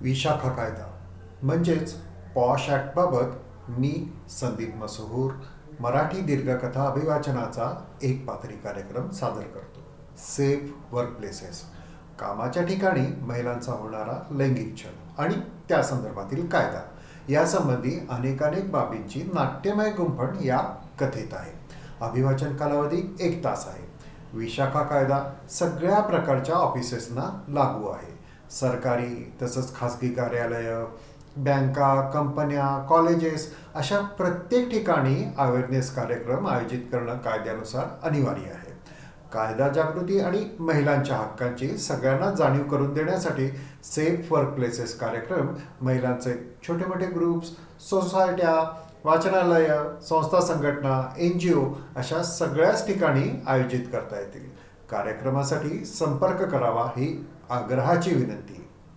विशाखा कायदा म्हणजेच पॉश ॲक्टबाबत मी संदीप मसहूर मराठी दीर्घकथा अभिवाचनाचा एक पातळी कार्यक्रम सादर करतो. सेफ वर्क प्लेसेस कामाच्या ठिकाणी महिलांचा होणारा लैंगिक छळ आणि त्या संदर्भातील कायदा. यासंबंधी अनेकानेक बाबींची नाट्यमय गुंफण या कथेत आहे. अभिवाचन कालावधी एक तास आहे. विशाखा कायदा सगळ्या प्रकारच्या ऑफिसेसना लागू आहे. सरकारी तसंच खाजगी कार्यालय बँका कंपन्या कॉलेजेस अशा प्रत्येक ठिकाणी अवेअरनेस कार्यक्रम आयोजित करणं कायद्यानुसार अनिवार्य आहे. कायदा जागृती आणि महिलांच्या हक्कांची सगळ्यांना जाणीव करून देण्यासाठी सेफ वर्क प्लेसेस कार्यक्रम महिलांचे छोटे मोठे ग्रुप्स सोसायट्या वाचनालय संस्था संघटना एन जी ओ अशा सगळ्याच ठिकाणी आयोजित करता येतील. कार्यक्रमासाठी संपर्क करावा ही आग्रहाची विनंती.